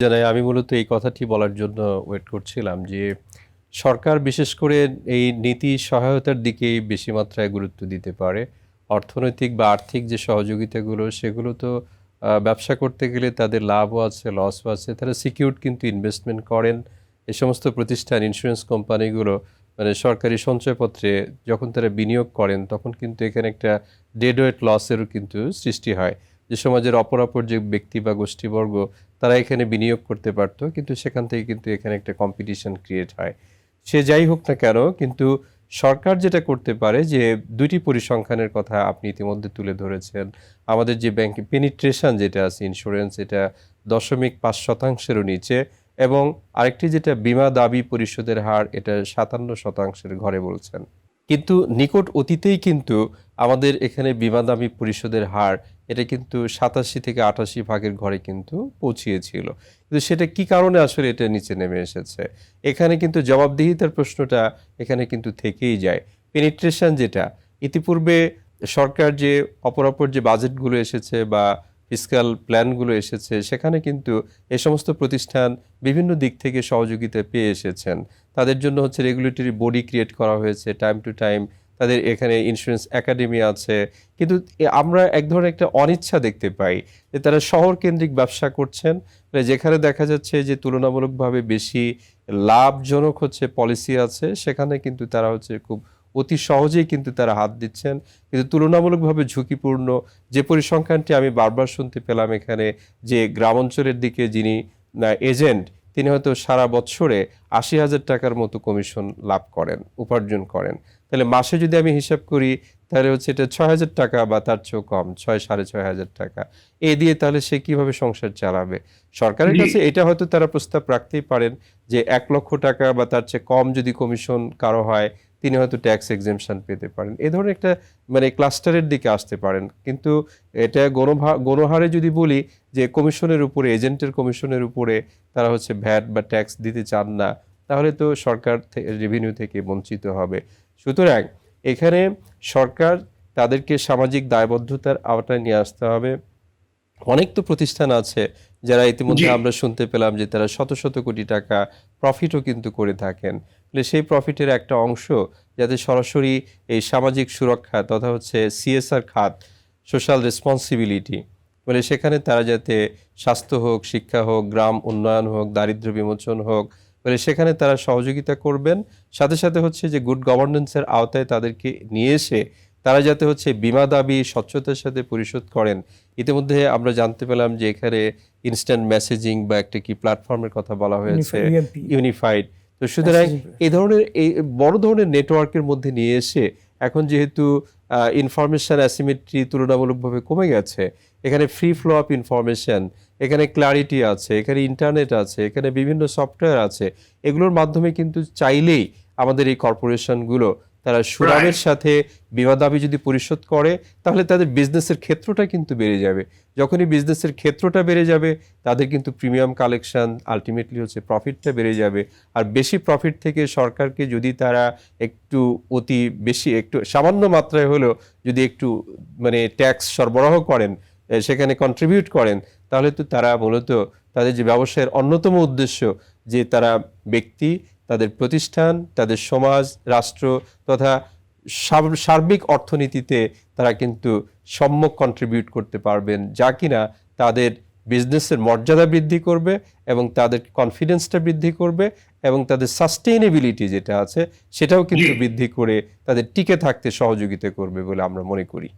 জানাই, আমি মূলত এই কথাটি বলার জন্য ওয়েট করছিলাম যে, সরকার বিশেষ করে এই নীতি সহায়তার দিকেই বেশি মাত্রায় গুরুত্ব দিতে পারে। অর্থনৈতিক বা আর্থিক যে সহযোগিতাগুলো, সেগুলো তো ব্যবসা করতে গেলে তাদের লাভও আছে লসও আছে। তারা সিকিউর কিন্তু ইনভেস্টমেন্ট করেন। এই সমস্ত প্রতিষ্ঠান ইন্স্যুরেন্স কোম্পানিগুলো মানে সরকারি সঞ্চয়পত্রে যখন তারা বিনিয়োগ করেন, তখন কিন্তু এখানে একটা ডেড ওয়েট লসেরও কিন্তু সৃষ্টি হয়। যে সমাজের অপরাপর যে ব্যক্তি বা গোষ্ঠীবর্গ তারা এখানে বিনিয়োগ করতে পারতো, কিন্তু সেখান থেকে কিন্তু এখানে একটা কম্পিটিশন ক্রিয়েট হয়। সে যাই হোক না কেন, কিন্তু সরকার যেটা করতে পারে যে দুইটি পরিসংখ্যানের কথা আপনি ইতিমধ্যে তুলে ধরেছেন। আমাদের যে ব্যাংক পেনিট্রেশন যেটা আছে ইন্স্যুরেন্স এটা দশমিক পাঁচ শতাংশেরও নিচে এবং আরেকটি যেটা বিমা দাবি পরিশোধের হার, এটা সাতান্ন শতাংশের ঘরে বলছেন। কিন্তু নিকট অতীতেই কিন্তু আমাদের এখানে বিমা দাবি পরিশোধের হার, এটা কিন্তু সাতাশি থেকে আটাশি ভাগের ঘরে কিন্তু পৌঁছিয়েছিল। কিন্তু সেটা কি কারণে আসলে এটা নিচে নেমে এসেছে? এখানে কিন্তু জবাবদিহিতার প্রশ্নটা এখানে কিন্তু থেকেই যায়। পেনিট্রেশন যেটা, ইতিপূর্বে সরকার যে অপরাপর যে বাজেটগুলো এসেছে বা ফিসকাল প্ল্যানগুলো এসেছে, সেখানে কিন্তু এ সমস্ত প্রতিষ্ঠান বিভিন্ন দিক থেকে সহযোগিতা পেয়ে এসেছেন। তাদের জন্য হচ্ছে রেগুলেটরি বডি ক্রিয়েট করা হয়েছে টাইম টু টাইম তাদের এখানে ইন্স্যুরেন্স একাডেমি আছে। কিন্তু আমরা এক ধরনের একটা অনিচ্ছা দেখতে পাই যে তারা শহর কেন্দ্রিক ব্যবসা করছেন মানে যেখানে দেখা যাচ্ছে যে তুলনামূলকভাবে বেশি লাভজনক হচ্ছে পলিসি আছে, সেখানে কিন্তু তারা হচ্ছে খুব অতি সহজেই কিন্তু তারা হাত দিচ্ছেন। কিন্তু তুলনামূলকভাবে ঝুঁকিপূর্ণ যে পরিসংখ্যানটি আমি বারবার শুনতে পেলাম এখানে যে গ্রাম অঞ্চলের দিকে যিনি এজেন্ট তিনি হয়তো সারা বছরে আশি হাজার টাকার মতো কমিশন লাভ করেন উপার্জন করেন। তাহলে মাসে যদি আমি হিসাব করি তাহলে হচ্ছে এটা ছয় হাজার টাকা বা তার চেয়েও কম ছয় সাড়ে ছয় হাজার টাকা। এ দিয়ে তাহলে সে কীভাবে সংসার চালাবে? সরকারের কাছে এটা হয়তো তারা প্রস্তাব রাখতেই পারেন যে এক লক্ষ টাকা বা তার চেয়ে কম যদি কমিশন কারও হয় তিনি হয়তো ট্যাক্স এক্সেমশন পেতে পারেন। এ ধরনের একটা মানে ক্লাস্টারের দিকে আসতে পারেন। কিন্তু এটা গণভা, গণহারে যদি বলি যে কমিশনের উপরে এজেন্টের কমিশনের উপরে তারা হচ্ছে ভ্যাট বা ট্যাক্স দিতে চান না, তাহলে তো সরকার রেভিনিউ থেকে বঞ্চিত হবে। সুতরাং এখানে সরকার তাদেরকে সামাজিক দায়বদ্ধতার আওতায় নিয়ে আসতে হবে। অনেক তো প্রতিষ্ঠান আছে যারা ইতিমধ্যে আমরা শুনতে পেলাম যে তারা শত শত কোটি টাকা প্রফিটও কিন্তু করে থাকেন। ফলে সেই প্রফিটের একটা অংশ যাতে সরাসরি এই সামাজিক সুরক্ষা তথা হচ্ছে সিএসআর খাত সোশ্যাল রেসপন্সিবিলিটি বলে সেখানে তারা যাতে স্বাস্থ্য হোক শিক্ষা হোক গ্রাম উন্নয়ন হোক দারিদ্র্য বিমোচন হোক বলে সেখানে তারা সহযোগিতা করবেন। সাথে সাথে হচ্ছে যে গুড গভর্নেন্সের আওতায় তাদেরকে নিয়ে এসে তারা যাতে হচ্ছে বিমা দাবি স্বচ্ছতার সাথে পরিশোধ করেন। ইতিমধ্যে আমরা জানতে পেলাম যে এখানে ইনস্ট্যান্ট মেসেজিং বা একটা কি প্ল্যাটফর্মের কথা বলা হয়েছে। ইউনিফাইড তো সুতরাং এই ধরনের এই বড় ধরনের নেটওয়ার্কের মধ্যে নিয়ে এসে এখন যেহেতু ইনফরমেশন অ্যাসিমেট্রি তুলনামূলকভাবে কমে গেছে এখানে ফ্রি ফ্লো অফ ইনফরমেশন এখানে ক্লারিটি আছে এখানে ইন্টারনেট আছে এখানে বিভিন্ন সফটওয়্যার আছে এগুলোর মাধ্যমে কিন্তু চাইলেই আমাদের এই কর্পোরেশনগুলো তারা সুনামের সাথে বিমা দাবি যদি পরিশোধ করে তাহলে তাদের বিজনেসের ক্ষেত্রটা কিন্তু বেড়ে যাবে। যখনই বিজনেসের ক্ষেত্রটা বেড়ে যাবে তাদের কিন্তু প্রিমিয়াম কালেকশন আলটিমেটলি হচ্ছে প্রফিটটা বেড়ে যাবে। আর বেশি প্রফিট থেকে সরকারকে যদি তারা একটু অতি বেশি একটু সামান্য মাত্রায় হলেও যদি একটু মানে ট্যাক্স সরবরাহ করেন সেখানে কন্ট্রিবিউট করেন তাহলে তো তারা মূলত তাদের যে ব্যবসায়ের অন্যতম উদ্দেশ্য যে তারা ব্যক্তি তাদের প্রতিষ্ঠান তাদের সমাজ রাষ্ট্র তথা সাব- সার্বিক অর্থনীতিতে তারা কিন্তু সম্যক কন্ট্রিবিউট করতে পারবেন যা কিনা তাদের বিজনেসের মর্যাদা বৃদ্ধি করবে এবং তাদের কনফিডেন্সটা বৃদ্ধি করবে এবং তাদের সাস্টেইনেবিলিটি যেটা আছে সেটাও কিন্তু বৃদ্ধি করে তাদের টিকে থাকতে সহযোগিতা করবে বলে আমরা মনে করি।